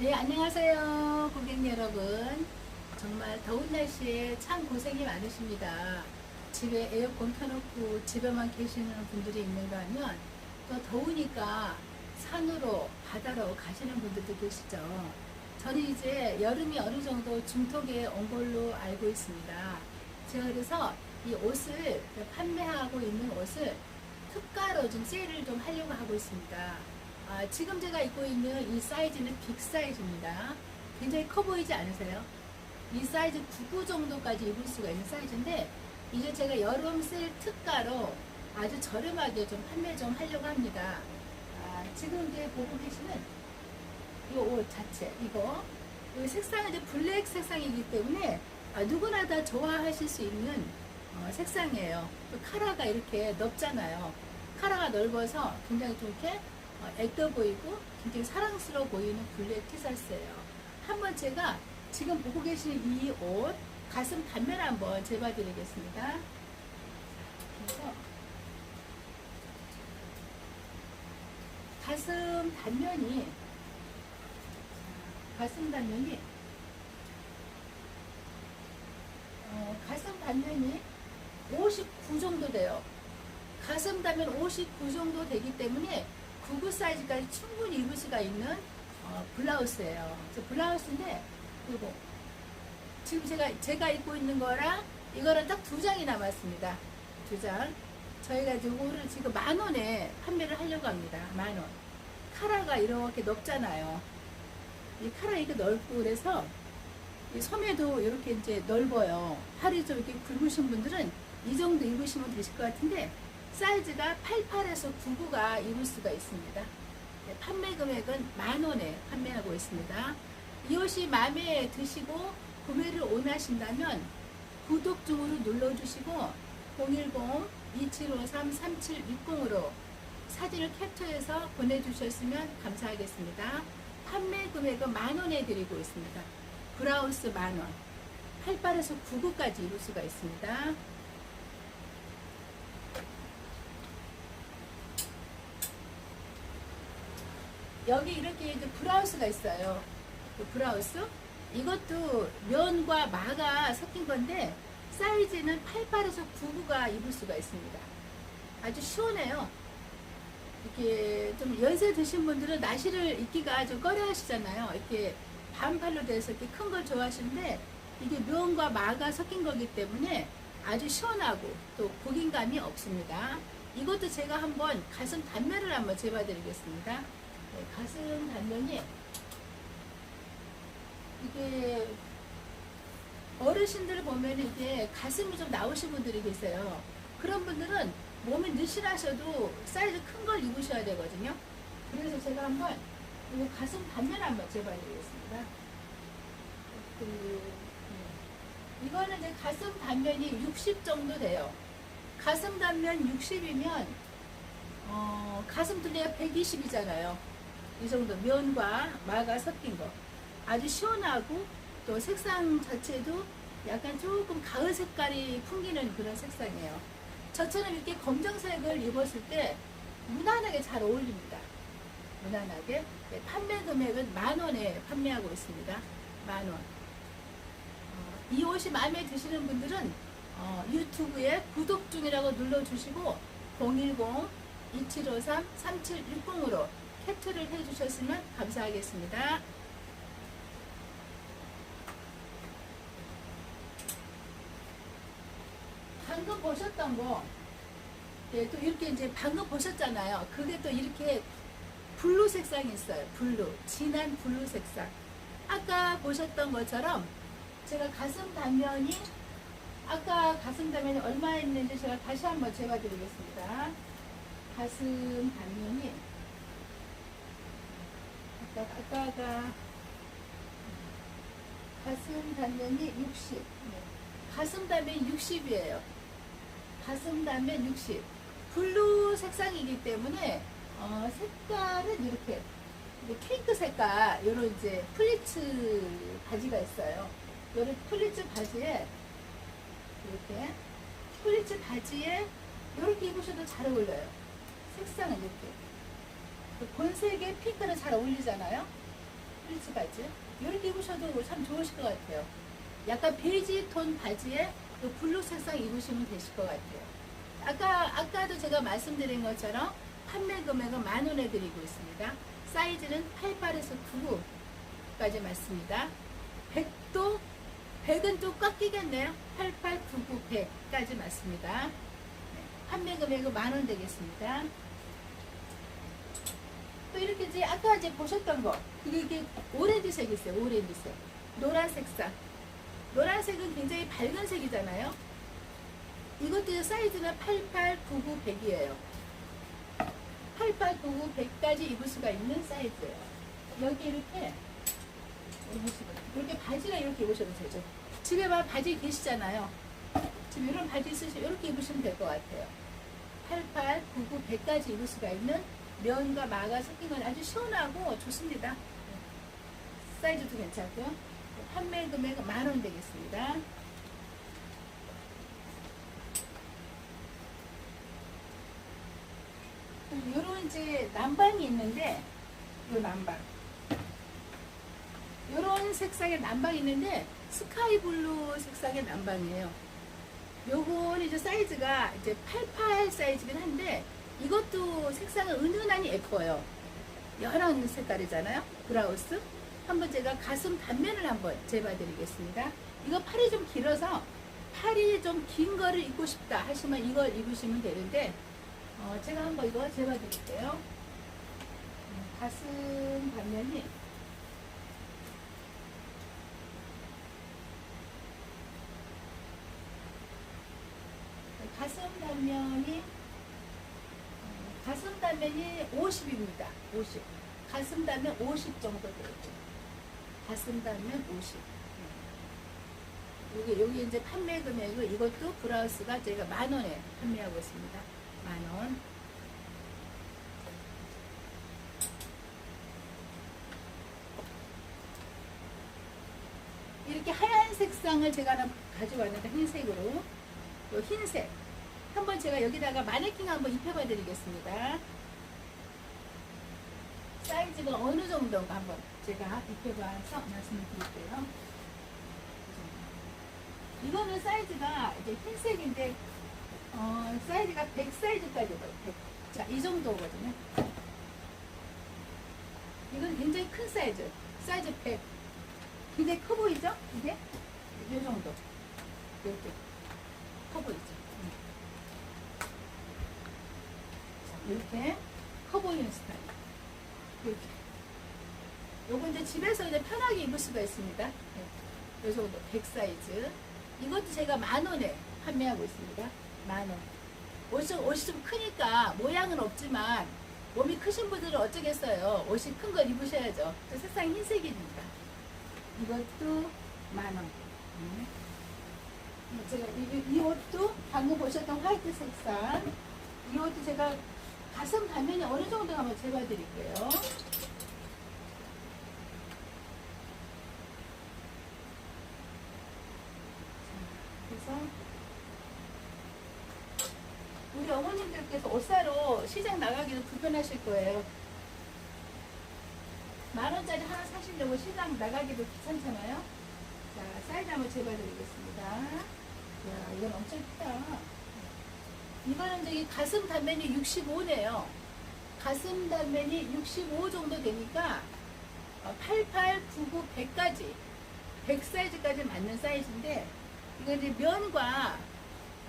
네, 안녕하세요. 고객 여러분. 정말 더운 날씨에 참 고생이 많으십니다. 집에 에어컨 켜놓고 집에만 계시는 분들이 있는가 하면 또 더우니까 산으로, 바다로 가시는 분들도 계시죠. 저는 이제 여름이 어느 정도 중턱에 온 걸로 알고 있습니다. 제가 그래서 이 옷을 판매하고 있는 옷을 특가로 좀 세일을 좀 하려고 하고 있습니다. 아, 지금 제가 입고 있는 이 사이즈는 빅 사이즈입니다. 굉장히 커 보이지 않으세요? 이 사이즈 99 정도까지 입을 수가 있는 사이즈인데 이제 제가 여름 세일 특가로 아주 저렴하게 좀 판매 좀 하려고 합니다. 아, 지금 이제 보고 계시는 이 옷 자체 이거 이 색상은 이제 블랙 색상이기 때문에 아, 누구나 다 좋아하실 수 있는 어, 색상이에요. 또 카라가 이렇게 넓잖아요. 카라가 넓어서 굉장히 좀 이렇게 어, 애떠 보이고 굉장히 사랑스러워 보이는 블랙 티셔츠예요. 한번 제가 지금 보고 계시는 이옷 가슴 단면 한번 재봐 드리겠습니다. 그래서 가슴 단면이 가슴 단면이 어, 가슴 단면이 59 정도 돼요. 가슴 단면 59 정도 되기 때문에 99 사이즈까지 충분히 입을 수가 있는 어, 블라우스예요. 저 블라우스인데 그리고 지금 제가 제가 입고 있는 거랑 이거랑 딱두 장이 남았습니다. 두 장. 저희가 이거를 지금 만 원에 판매를 하려고 합니다. 만 원. 카라가 이렇게 넓잖아요. 이 카라 이게 넓고 그래서 이 소매도 이렇게 이제 넓어요. 팔이 좀 이렇게 굵으신 분들은 이 정도 입으시면 되실 것 같은데 사이즈가 88에서 99가 입을 수가 있습니다. 네, 판매 금액은 만 원에 판매하고 있습니다. 이 옷이 마음에 드시고 구매를 원하신다면 구독 중으로 눌러주시고 010-2753-3760으로 사진을 캡처해서 보내주셨으면 감사하겠습니다. 판매 금액은 만 원에 드리고 있습니다. 브라우스 만 원. 88에서 99까지 입을 수가 있습니다. 여기 이렇게 이제 브라우스가 있어요. 그 브라우스. 이것도 면과 마가 섞인 건데 사이즈는 88에서 99가 입을 수가 있습니다. 아주 시원해요. 이렇게 좀 연세 드신 분들은 나시를 입기가 좀 꺼려 하시잖아요. 이렇게 반팔로 돼서 이렇게 큰 걸 좋아하시는데 이게 면과 마가 섞인 거기 때문에 아주 시원하고 또 고긴감이 없습니다. 이것도 제가 한번 가슴 단면을 한번 재봐 드리겠습니다. 네, 가슴 단면이 이게 어르신들 보면 이게 가슴이 좀 나오신 분들이 계세요. 그런 분들은 몸이 느실하셔도 사이즈 큰 걸 입으셔야 되거든요. 그래서 제가 한번 이 가슴 단면 한번 재봐드리겠습니다. 그, 네. 이거는 이제 가슴 단면이 60 정도 돼요. 가슴 단면 60이면 어, 가슴 둘레가 120이잖아요. 이 정도 면과 마가 섞인 거. 아주 시원하고 또 색상 자체도 약간 조금 가을 색깔이 풍기는 그런 색상이에요. 저처럼 이렇게 검정색을 입었을 때 무난하게 잘 어울립니다. 무난하게. 네, 판매 금액은 만 원에 판매하고 있습니다. 만 원. 어, 이 옷이 마음에 드시는 분들은 어, 유튜브에 구독 중이라고 눌러주시고 010-2753-3760으로 캡처를 해주셨으면 감사하겠습니다. 방금 보셨던 거, 예, 또 이렇게 이제 방금 보셨잖아요. 그게 또 이렇게 블루 색상이 있어요. 블루. 진한 블루 색상. 아까 보셨던 것처럼 제가 가슴 단면이 아까 가슴 단면이 얼마 있는지 제가 다시 한번 재봐 드리겠습니다. 가슴 단면이 아까, 아까가 가슴 단면이 60. 네. 가슴 단면이 60이에요. 가슴 단면 60. 블루 색상이기 때문에 어, 색깔은 이렇게 케이크 색깔 요런 이제 플리츠 바지가 있어요. 요런 플리츠 바지에 이렇게 플리츠 바지에 이렇게 입으셔도 잘 어울려요. 색상은 이렇게 그 본색의 핑크는 잘 어울리잖아요. 플리츠 바지. 이렇게 입으셔도 참 좋으실 것 같아요. 약간 베이지 톤 바지에 요 블루 색상 입으시면 되실 것 같아요. 아까, 아까도 제가 말씀드린 것처럼 판매 금액은 만 원에 드리고 있습니다. 사이즈는 88에서 99까지 맞습니다. 100도, 100은 또꽉 끼겠네요. 88, 99, 100까지 맞습니다. 네, 판매 금액은 만 원 되겠습니다. 또 이렇게 이제 아까 이제 보셨던 거 그게 이게 오렌지색 있어요 오렌지색. 노란색 상 노란색은 굉장히 밝은 색이잖아요. 이것도 사이즈는 88, 99, 100이에요. 88, 99, 100까지 입을 수가 있는 사이즈예요. 여기 이렇게 이렇게 바지랑 이렇게 입으셔도 되죠. 집에 막 바지 계시잖아요. 지금 이런 바지 있으시면 이렇게 입으시면 될 것 같아요. 88, 99, 100까지 입을 수가 있는 면과 마가 섞인 건 아주 시원하고 좋습니다. 사이즈도 괜찮고요. 판매 금액은 만 원 되겠습니다. 요런 이제 남방이 있는데 요 남방 요런 색상의 남방이 있는데 스카이 블루 색상의 남방이에요. 요건 이제 사이즈가 이제 88 사이즈긴 한데 이것도 색상은 은은하니 예뻐요. 연한 색깔이잖아요. 브라우스. 한번 제가 가슴 단면을 한번 재봐드리겠습니다. 이거 팔이 좀 길어서 팔이 좀 긴 거를 입고 싶다 하시면 이걸 입으시면 되는데 어, 제가 한번 이거 재봐드릴게요. 음, 가슴 단면이 가슴 단면이 어, 가슴 단면이 50입니다. 50. 가슴 단면 50 정도 되죠. 가슴 단면 50. 네. 여기 여기 이제 판매 금액은 이것도 브라우스가 저희가 만 원에 판매하고 있습니다. 만 원. 이렇게 하얀 색상을 제가 가져왔는데 흰색으로 요 흰색 한번 제가 여기다가 마네킹 한번 입혀봐 드리겠습니다 사이즈가 어느 정도인가 한번 제가 입혀봐서 말씀을 드릴게요 이거는 사이즈가 이제 흰색인데 어, 사이즈가 100 사이즈까지 돼요 100. 자, 이 정도거든요 이건 굉장히 큰 사이즈 사이즈 100 굉장히 커 보이죠? 이게? 이 정도 이렇게 커 보이죠? 음. 자, 이렇게 커 보이는 스타일. 이렇게. 요거 이제 집에서 이제 편하게 입을 수가 있습니다. 네. 요 정도 100 사이즈. 이것도 제가 만 원에 판매하고 있습니다. 만 원. 옷이, 옷이 좀 크니까 모양은 없지만 몸이 크신 분들은 어쩌겠어요. 옷이 큰 걸 입으셔야죠. 저 색상이 흰색이니까. 이것도 만 원. 음. 제가 이, 이 옷도 방금 보셨던 화이트 색상 이 옷도 제가 가슴 단면이 어느 정도 한번 재봐 드릴게요. 그래서 우리 어머님들께서 옷 사러 시장 나가기도 불편하실 거예요. 만 원짜리 하나 사시려고 시장 나가기도 귀찮잖아요. 자 사이즈 한번 재봐 드리겠습니다. 야, 이건 엄청 크다. 이거는 저기 가슴 단면이 65네요. 가슴 단면이 65 정도 되니까 88, 99, 100까지 100 사이즈까지 맞는 사이즈인데 이거 이제 면과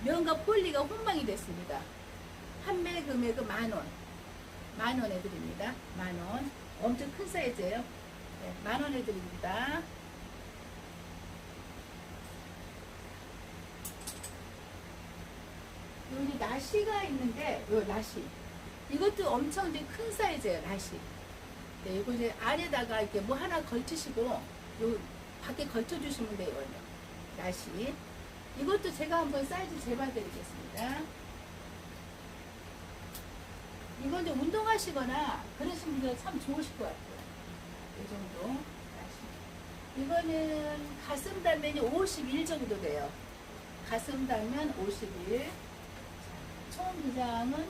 면과 폴리가 혼방이 됐습니다. 판매 금액은 만 원. 만 원에 드립니다. 만 원. 엄청 큰 사이즈예요. 네, 만 원에 드립니다. 여기 나시가 있는데 요 나시 이것도 엄청 이제 큰 사이즈예요 나시 네, 이거 이제 아래다가 이렇게 뭐 하나 걸치시고 요 밖에 걸쳐 주시면 돼요 나시 이것도 제가 한번 사이즈 재봐 드리겠습니다. 이건 이제 운동하시거나 그러신 분들 참 좋으실 것 같아요. 이 정도 나시 이거는 가슴 단면이 51 정도 돼요. 가슴 단면 51 총 기장은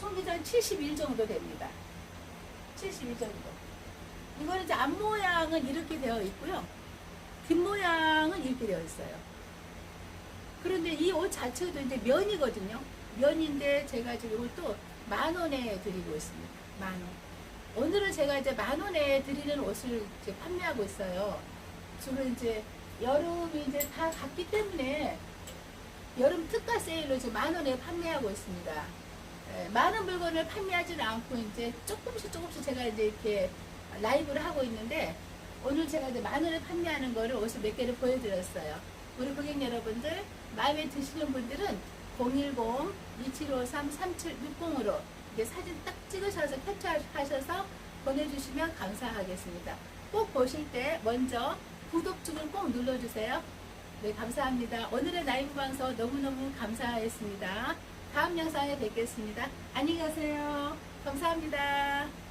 총 기장 71 정도 됩니다. 71 정도. 이거는 이제 앞 모양은 이렇게 되어 있고요. 뒷 모양은 이렇게 되어 있어요. 그런데 이 옷 자체도 이제 면이거든요. 면인데 제가 지금 이것도 만 원에 드리고 있습니다. 만 원. 오늘은 제가 이제 만 원에 드리는 옷을 판매하고 있어요. 주로 이제 여름이 이제 다 갔기 때문에 여름 특가 세일로 지금 만 원에 판매하고 있습니다. 예, 많은 물건을 판매하지는 않고 이제 조금씩 조금씩 제가 이제 이렇게 라이브를 하고 있는데 오늘 제가 이제 만 원에 판매하는 거를 옷을 몇 개를 보여드렸어요. 우리 고객 여러분들 마음에 드시는 분들은 010-2753-3760으로 이게 사진 딱 찍으셔서 캡처하셔서 보내주시면 감사하겠습니다. 꼭 보실 때 먼저 구독줄을 꼭 눌러주세요. 네, 감사합니다. 오늘의 라이브 방송 너무너무 감사했습니다. 다음 영상에 뵙겠습니다. 안녕히 가세요. 감사합니다.